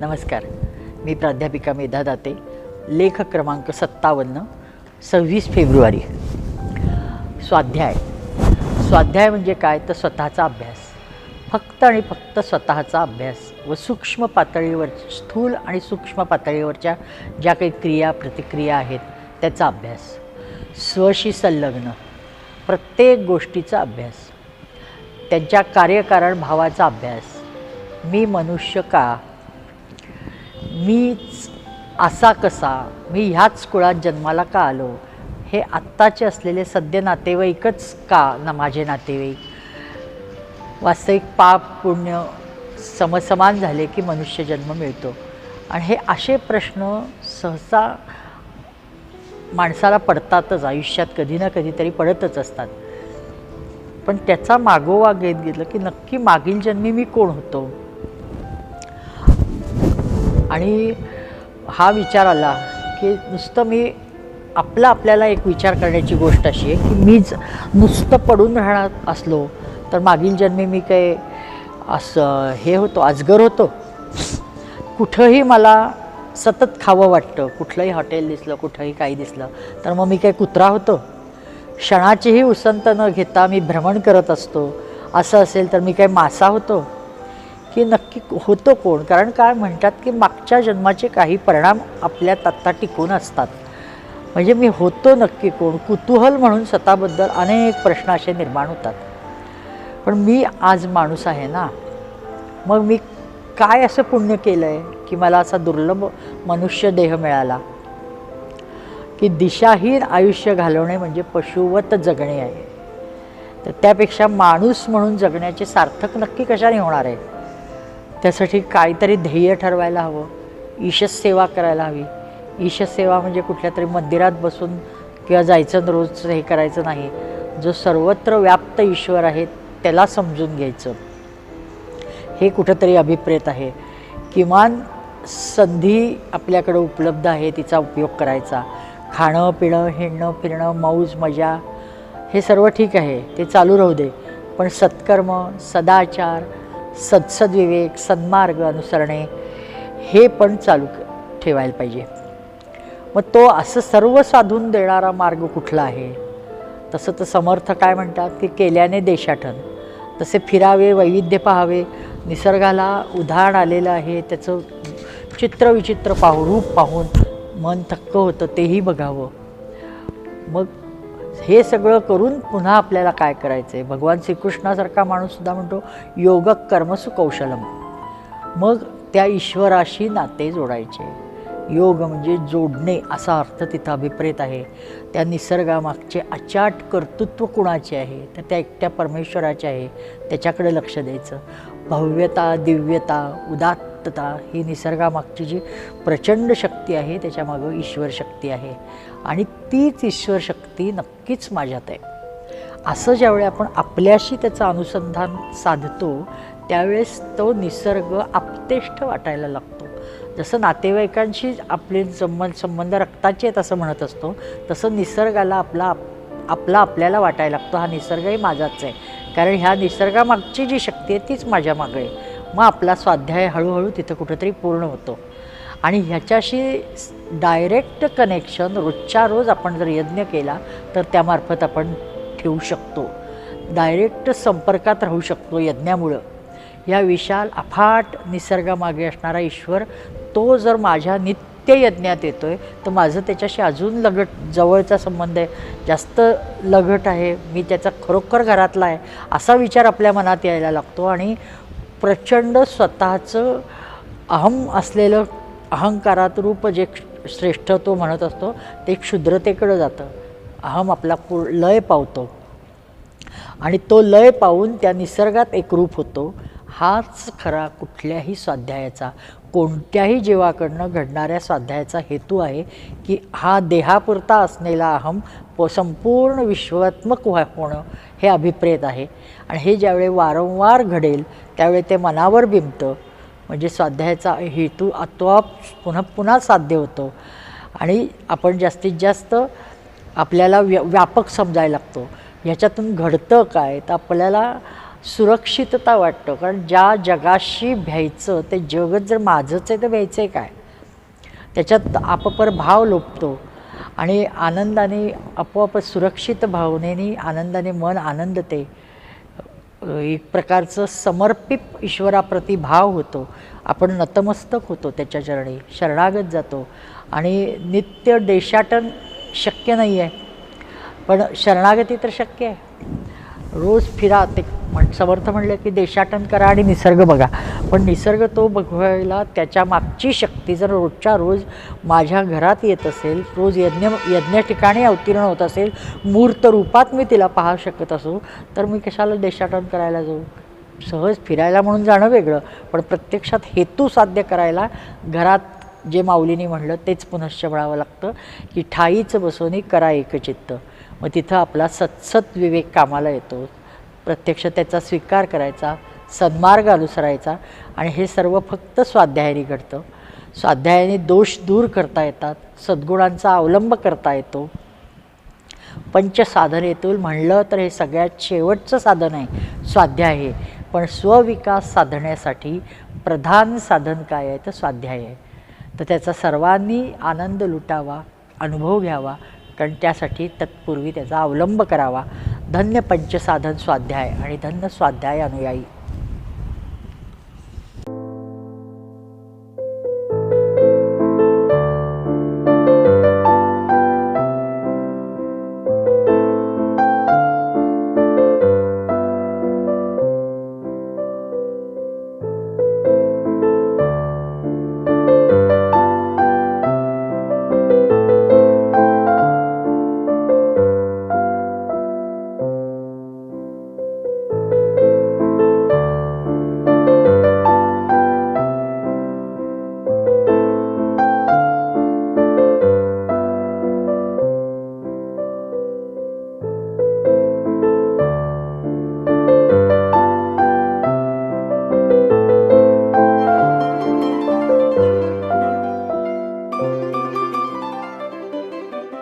नमस्कार. मी प्राध्यापिका मेधा दाते लेख क्रमांक सत्तावन्न सव्वीस फेब्रुवारी. स्वाध्याय. स्वाध्याय म्हणजे काय? तर स्वतःचा अभ्यास. फक्त आणि फक्त स्वतःचा अभ्यास व सूक्ष्म पातळीवर स्थूल आणि सूक्ष्म पातळीवरच्या ज्या काही क्रिया प्रतिक्रिया आहेत त्याचा अभ्यास. स्वशी संलग्न. प्रत्येक गोष्टीचा अभ्यास. त्यांच्या कार्यकारण भावाचा अभ्यास. मी मनुष्य का? मीच असा कसा मी ह्याच कुळात जन्माला का आलो? हे आत्ताचे असलेले सद्य नातेवाईकच का ना माझे नातेवाईक? वास्तविक पाप पुण्य समसमान झाले की मनुष्य जन्म मिळतो. आणि हे असे प्रश्न सहसा माणसाला पडतातच आयुष्यात कधी ना कधीतरी पडतच असतात. पण त्याचा मागोवा घेत घेतलं की नक्की मागील जन्मी मी कोण होतो? आणि हा विचार आला की नुसतं मी आपला आपल्याला एक विचार करण्याची गोष्ट अशी आहे की मीच नुसतं पडून राहणार असलो तर मागील जन्मी मी काही असं हे होतो अजगर होतो. कुठंही मला सतत खावं वाटतं कुठलंही हॉटेल दिसलं कुठंही काही दिसलं तर मग मी काय कुत्रा होतो. क्षणाचीही उसंत न घेता मी भ्रमण करत असतो. असं असेल तर मी काय मासा होतो. की नक्की होतो कोण? कारण काय म्हणतात की मागच्या जन्माचे काही परिणाम आपल्यात आत्ता टिकून असतात. म्हणजे मी होतो नक्की कोण? कुतूहल म्हणून स्वतःबद्दल अनेक प्रश्न असे निर्माण होतात. पण मी आज माणूस आहे ना मग मी काय असं पुण्य केलं आहे की मला असा दुर्लभ मनुष्य देह मिळाला? की दिशाहीन आयुष्य घालवणे म्हणजे पशुवत जगणे आहे. तर त्यापेक्षा माणूस म्हणून जगण्याचे सार्थक नक्की कशाने होणार आहे? त्यासाठी काहीतरी ध्येय ठरवायला हवं. ईशस सेवा करायला हवी. ईशस सेवा म्हणजे कुठल्या तरी मंदिरात बसून किंवा जायचं आणि रोज हे करायचं नाही. जो सर्वत्र व्याप्त ईश्वर आहे त्याला समजून घ्यायचं. हे कुठंतरी अभिप्रेत आहे. किमान संधी आपल्याकडं उपलब्ध आहे तिचा उपयोग करायचा. खाणं पिणं हिंडणं फिरणं मौज मजा हे सर्व ठीक आहे. ते चालू राहू दे. पण सत्कर्म सदाचार सत्सद्विवेक सन्मार्ग अनुसरणे हे पण चालू ठेवायला पाहिजे. मग तो असं सर्व साधून देणारा मार्ग कुठला आहे? तसं तर समर्थ काय म्हणतात की केल्याने देशाटन तसे फिरावे वैविध्य पाहावे. निसर्गाला उधाण आलेलं आहे त्याचं चित्र विचित्र पाहू रूप पाहून मन थक्क होतं तेही बघावं. मग हे सगळं करून पुन्हा आपल्याला काय करायचं आहे भगवान श्रीकृष्णासारखा माणूससुद्धा म्हणतो योग कर्मसु कौशलम मग त्या ईश्वराशी नाते जोडायचे. योग म्हणजे जोडणे असा अर्थ तिथं अभिप्रेत आहे. त्या निसर्गामागचे अचाट कर्तृत्व कुणाचे आहे? तर त्या एकट्या परमेश्वराचे आहे. त्याच्याकडे लक्ष द्यायचं. भव्यता दिव्यता उदात्तता ही निसर्गामागची जी प्रचंड शक्ती आहे त्याच्यामागं ईश्वर शक्ती आहे. आणि तीच ईश्वर शक्ती नक्कीच माझ्यात आहे. असं ज्यावेळी आपण आपल्याशी त्याचं अनुसंधान साधतो त्यावेळेस तो निसर्ग आपतेष्ट वाटायला लागतो. जसं नातेवाईकांशी आपले संबंध संबंध रक्ताचे आहेत असं म्हणत असतो तसं निसर्गाला आपला आपला आपल्याला वाटायला लागतो. हा निसर्गही माझाच आहे. कारण ह्या निसर्गामागची जी शक्ती आहे तीच माझ्या मागं आहे. मग आपला स्वाध्याय हळूहळू तिथं कुठंतरी पूर्ण होतो. आणि ह्याच्याशी डायरेक्ट कनेक्शन रोजच्या रोज आपण जर यज्ञ केला तर त्यामार्फत आपण ठेवू शकतो. डायरेक्ट संपर्कात राहू शकतो यज्ञामुळं. या विशाल अफाट निसर्गामागे असणारा ईश्वर तो जर माझ्या नित्य यज्ञात येतो आहे तर माझं त्याच्याशी अजून लगट जवळचा संबंध आहे. जास्त लगट आहे मी त्याचा खरोखर घरातला आहे असा विचार आपल्या मनात यायला लागतो. आणि प्रचंड स्वतःचं अहम असलेलं अहंकारात रूप जे श्रेष्ठ तो म्हणत असतो ते क्षुद्रतेकडं जातं. अहम आपला पूर लय पावतो. आणि तो लय पाहून त्या निसर्गात एक रूप होतो. हाच खरा कुठल्याही स्वाध्यायाचा. कोणत्याही जीवाकडनं घडणाऱ्या स्वाध्यायाचा हेतू आहे की हा देहापुरता असलेला अहम प संपूर्ण विश्वात्मक व्हा होणं हे अभिप्रेत आहे. आणि हे ज्यावेळी वारंवार घडेल त्यावेळी ते मनावर बिंबतं. म्हणजे स्वाध्यायाचा हेतू आपोआप पुन्हा पुन्हा साध्य होतो. आणि आपण जास्तीत जास्त आपल्याला व्या व्यापक समजायला लागतो. ह्याच्यातून घडतं काय? तर आपल्याला सुरक्षितता वाटतं. कारण ज्या जगाशी भ्यायचं ते जगच जर माझंच आहे तर भ्यायचं आहे काय? त्याच्यात आपापर भाव लोपतो. आणि आनंदाने आपोआप सुरक्षित भावनेने आनंदाने मन आनंदते. एक प्रकारचं समर्पित ईश्वराप्रती भाव होतो. आपण नतमस्तक होतो त्याच्या चरणी शरणागत जातो. आणि नित्य देशाटन शक्य नाही आहे पण शरणागती तर शक्य आहे. रोज फिरा ते म्हण समर्थ म्हणलं की देशाटन करा आणि निसर्ग बघा. पण निसर्ग तो बघवायला त्याच्या मागची शक्ती जर रोजच्या रोज माझ्या घरात येत असेल रोज यज्ञ यज्ञ ठिकाणी अवतीर्ण होत असेल मूर्त रूपात मी तिला पाहू शकत असू तर मी कशाला देशाटन करायला जाऊ? सहज फिरायला म्हणून जाणं वेगळं पण प्रत्यक्षात हेतू साध्य करायला घरात जे माऊलीने म्हणलं तेच पुनश्च म्हणावं लागतं की ठाईच बसवणी करा एकचित्त. मग तिथं आपला सत्सत विवेक कामाला येतो. प्रत्यक्ष त्याचा स्वीकार करायचा सन्मार्ग अनुसरायचा आणि हे सर्व फक्त स्वाध्यायाने घडतं. स्वाध्यायाने दोष दूर करता येतात सद्गुणांचा अवलंब करता येतो. पंचसाधनेतून म्हणलं तर हे सगळ्यात शेवटचं साधन आहे स्वाध्याय हे. पण स्वविकास साधण्यासाठी प्रधान साधन काय आहे? तर स्वाध्याय आहे. तर त्याचा सर्वांनी आनंद लुटावा अनुभव घ्यावा कारण त्यासाठी तत्पूर्वी त्याचा अवलंब करावा. धन्य पंचसाधन स्वाध्याय आणि धन्य स्वाध्याय अनुयायी.